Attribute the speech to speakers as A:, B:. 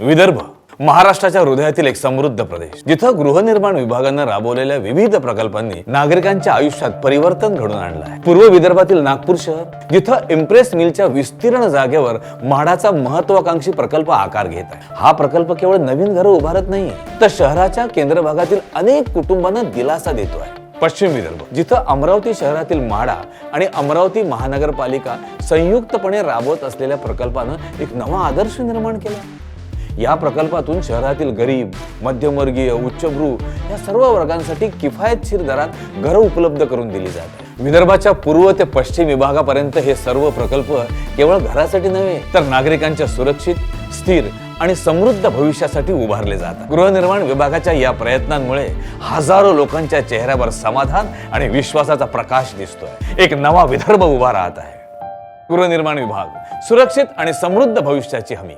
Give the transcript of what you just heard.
A: विदर्भ महाराष्ट्राच्या हृदयातील एक समृद्ध प्रदेश. जिथं गृहनिर्माण विभागानं राबवलेल्या विविध प्रकल्पांनी नागरिकांच्या आयुष्यात परिवर्तन घडून आणलं आहे. पूर्व विदर्भातील नागपूर शहर जिथं इम्प्रेस मिलच्या विस्तीर्ण जागेवर म्हाडाचा महत्वाकांक्षी प्रकल्प आकार घेत आहे. हा प्रकल्प केवळ नवीन घरं उभारत नाही तर शहराच्या केंद्र भागातील अनेक कुटुंबांना दिलासा देतो आहे. पश्चिम विदर्भ जिथं अमरावती शहरातील म्हाडा आणि अमरावती महानगरपालिका संयुक्तपणे राबवत असलेल्या प्रकल्पानं एक नवा आदर्श निर्माण केला या प्रकल्पातून शहरातील गरीब मध्यमवर्गीय उच्चभ्रू या सर्व वर्गांसाठी किफायतशीर दरात घरं उपलब्ध करून दिली जातात विदर्भाच्या पूर्व ते पश्चिम विभागापर्यंत हे सर्व प्रकल्प केवळ घरासाठी नव्हे तर नागरिकांच्या सुरक्षित स्थिर आणि समृद्ध भविष्यासाठी उभारले जातात गृहनिर्माण विभागाच्या या प्रयत्नांमुळे हजारो लोकांच्या चेहऱ्यावर समाधान आणि विश्वासाचा प्रकाश दिसतोय. एक नवा विदर्भ उभा राहत आहे. गृहनिर्माण विभाग सुरक्षित आणि समृद्ध भविष्याची हमी.